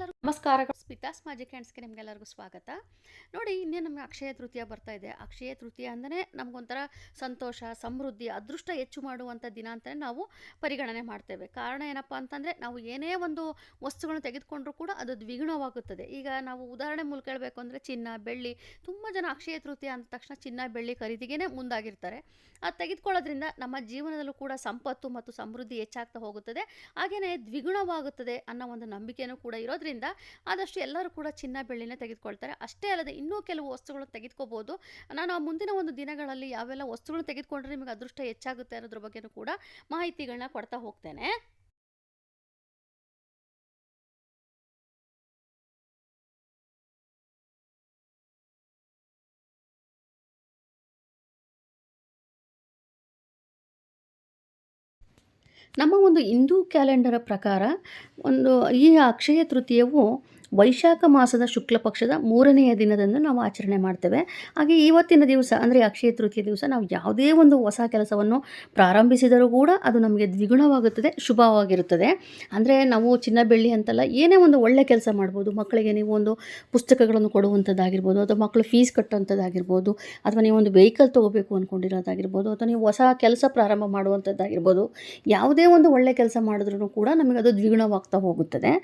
ನಮಸ್ಕಾರಗಳು. ಸ್ಮಿತಾಸ್ ಮಾಜಿ ಹ್ಯಾಂಡ್ಸ್ಗೆ ನಿಮಗೆಲ್ಲರಿಗೂ ಸ್ವಾಗತ. ನೋಡಿ ಇನ್ನೇ ನಮಗೆ ಅಕ್ಷಯ ತೃತೀಯ ಬರ್ತಾ ಇದೆ. ಅಕ್ಷಯ ತೃತೀಯ ಅಂದರೆ ನಮಗೊಂಥರ ಸಂತೋಷ, ಸಮೃದ್ಧಿ, ಅದೃಷ್ಟ ಹೆಚ್ಚು ಮಾಡುವಂಥ ದಿನ ಅಂತಲೇ ನಾವು ಪರಿಗಣನೆ ಮಾಡ್ತೇವೆ. ಕಾರಣ ಏನಪ್ಪ ಅಂತಂದರೆ, ನಾವು ಏನೇ ಒಂದು ವಸ್ತುಗಳನ್ನು ತೆಗೆದುಕೊಂಡ್ರೂ ಕೂಡ ಅದು ದ್ವಿಗುಣವಾಗುತ್ತದೆ. ಈಗ ನಾವು ಉದಾಹರಣೆ ಮೂಲಕ ಹೇಳಬೇಕು ಅಂದರೆ, ಚಿನ್ನ, ಬೆಳ್ಳಿ. ತುಂಬ ಜನ ಅಕ್ಷಯ ತೃತೀಯ ಅಂದ ತಕ್ಷಣ ಚಿನ್ನ, ಬೆಳ್ಳಿ ಖರೀದಿಗೆ ಮುಂದಾಗಿರ್ತಾರೆ. ಅದು ತೆಗೆದುಕೊಳ್ಳೋದ್ರಿಂದ ನಮ್ಮ ಜೀವನದಲ್ಲೂ ಕೂಡ ಸಂಪತ್ತು ಮತ್ತು ಸಮೃದ್ಧಿ ಹೆಚ್ಚಾಗ್ತಾ ಹೋಗುತ್ತದೆ. ಹಾಗೆಯೇ ದ್ವಿಗುಣವಾಗುತ್ತದೆ ಅನ್ನೋ ಒಂದು ನಂಬಿಕೆಯೂ ಕೂಡ ಇರೋದ್ರಿಂದ ಆದಷ್ಟು ಎಲ್ಲರೂ ಕೂಡ ಚಿನ್ನ ಬೆಳ್ಳಿನ ತೆಗೆದುಕೊಳ್ತಾರೆ. ಅಷ್ಟೇ ಅಲ್ಲದೆ ಇನ್ನೂ ಕೆಲವು ವಸ್ತುಗಳನ್ನು ತೆಗೆದುಕೋಬೋದು ನಾನು ಮುಂದಿನ ಒಂದು ದಿನಗಳಲ್ಲಿ ಯಾವೆಲ್ಲ ವಸ್ತುಗಳು ತೆಗೆದುಕೊಂಡ್ರೆ ನಿಮಗೆ ಅದೃಷ್ಟ ಹೆಚ್ಚಾಗುತ್ತೆ ಅನ್ನೋದ್ರ ಬಗ್ಗೆನೂ ಕೂಡ ಮಾಹಿತಿಗಳನ್ನ ಕೊಡ್ತಾ ಹೋಗ್ತೇನೆ. ನಮ್ಮ ಒಂದು ಹಿಂದೂ ಕ್ಯಾಲೆಂಡರ ಪ್ರಕಾರ ಒಂದು ಈ ಅಕ್ಷಯ ತೃತೀಯವು ವೈಶಾಖ ಮಾಸದ ಶುಕ್ಲ ಪಕ್ಷದ ಮೂರನೆಯ ದಿನದಂದು ನಾವು ಆಚರಣೆ ಮಾಡ್ತೇವೆ. ಹಾಗೆ ಇವತ್ತಿನ ದಿವಸ, ಅಂದರೆ ಅಕ್ಷಯ ತೃತೀಯ ದಿವಸ, ನಾವು ಯಾವುದೇ ಒಂದು ಹೊಸ ಕೆಲಸವನ್ನು ಪ್ರಾರಂಭಿಸಿದರೂ ಕೂಡ ಅದು ನಮಗೆ ದ್ವಿಗುಣವಾಗುತ್ತದೆ, ಶುಭವಾಗಿರುತ್ತದೆ. ಅಂದರೆ ನಾವು ಚಿನ್ನ ಬೆಳ್ಳಿ ಅಂತಲ್ಲ, ಏನೇ ಒಂದು ಒಳ್ಳೆ ಕೆಲಸ ಮಾಡ್ಬೋದು. ಮಕ್ಕಳಿಗೆ ನೀವು ಒಂದು ಪುಸ್ತಕಗಳನ್ನು ಕೊಡುವಂಥದ್ದಾಗಿರ್ಬೋದು, ಅಥವಾ ಮಕ್ಕಳು ಫೀಸ್ ಕಟ್ಟುವಂಥದ್ದಾಗಿರ್ಬೋದು, ಅಥವಾ ನೀವು ಒಂದು ವೆಹಿಕಲ್ ತೊಗೋಬೇಕು ಅಂದ್ಕೊಂಡಿರೋದಾಗಿರ್ಬೋದು ಅಥವಾ ನೀವು ಹೊಸ ಕೆಲಸ ಪ್ರಾರಂಭ ಮಾಡುವಂಥದ್ದಾಗಿರ್ಬೋದು, ಯಾವುದೇ ಒಂದು ಒಳ್ಳೆ ಕೆಲಸ ಮಾಡಿದ್ರೂ ಕೂಡ ನಮಗೆ ಅದು ದ್ವಿಗುಣವಾಗ್ತಾ ಹೋಗುತ್ತದೆ.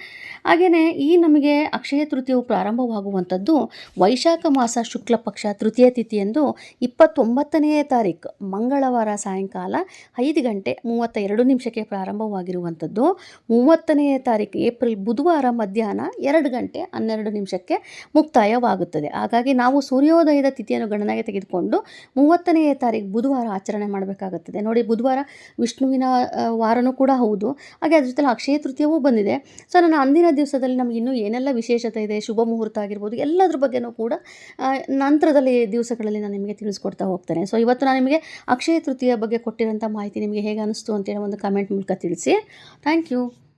ಹಾಗೆಯೇ ಈ ನಮಗೆ ಅಕ್ಷಯ ತೃತೀಯವು ಪ್ರಾರಂಭವಾಗುವಂಥದ್ದು ವೈಶಾಖ ಮಾಸ ಶುಕ್ಲ ಪಕ್ಷ ತೃತೀಯ ತಿಥಿಯಂದು ಇಪ್ಪತ್ತೊಂಬತ್ತನೆಯ ತಾರೀಕು ಮಂಗಳವಾರ ಸಾಯಂಕಾಲ ಐದು ಗಂಟೆ ಮೂವತ್ತ ಎರಡು ನಿಮಿಷಕ್ಕೆ ಪ್ರಾರಂಭವಾಗಿರುವಂಥದ್ದು. ಮೂವತ್ತನೆಯ ತಾರೀಕು ಏಪ್ರಿಲ್, ಬುಧವಾರ ಮಧ್ಯಾಹ್ನ ಎರಡು ಗಂಟೆ ಹನ್ನೆರಡು ನಿಮಿಷಕ್ಕೆ ಮುಕ್ತಾಯವಾಗುತ್ತದೆ. ಹಾಗಾಗಿ ನಾವು ಸೂರ್ಯೋದಯದ ತಿಥಿಯನ್ನು ಗಣನೆಗೆ ತೆಗೆದುಕೊಂಡು ಮೂವತ್ತನೆಯ ತಾರೀಕು ಬುಧವಾರ ಆಚರಣೆ ಮಾಡಬೇಕಾಗುತ್ತದೆ. ನೋಡಿ, ಬುಧವಾರ ವಿಷ್ಣುವಿನ ವಾರನೂ ಕೂಡ ಹೌದು. ಹಾಗೆ ಅದ್ರ ಜೊತೆ ಅಕ್ಷಯ ತೃತೀಯವೂ ಬಂದಿದೆ. ಸೊ ನಾನು ಅಂದಿನ ದಿವಸದಲ್ಲಿ ನಮಗೆ ಇನ್ನೂ ಏನೆಲ್ಲ ವಿಶೇಷತೆ ಇದೆ, ಶುಭ ಮುಹೂರ್ತ ಆಗಿರ್ಬೋದು, ಎಲ್ಲದ್ರ ಬಗ್ಗೆನೂ ಕೂಡ ನಂತರದಲ್ಲಿ ದಿವಸಗಳಲ್ಲಿ ನಾನು ನಿಮಗೆ ತಿಳಿಸ್ಕೊಡ್ತಾ ಹೋಗ್ತೇನೆ. ಸೊ ಇವತ್ತು ನಾನು ನಿಮಗೆ ಅಕ್ಷಯ ತೃತೀಯ ಬಗ್ಗೆ ಕೊಟ್ಟಿರೋಂಥ ಮಾಹಿತಿ ನಿಮಗೆ ಹೇಗೆ ಅನಿಸ್ತು ಅಂತೇಳಿ ಒಂದು ಕಮೆಂಟ್ ಮೂಲಕ ತಿಳಿಸಿ. Thank you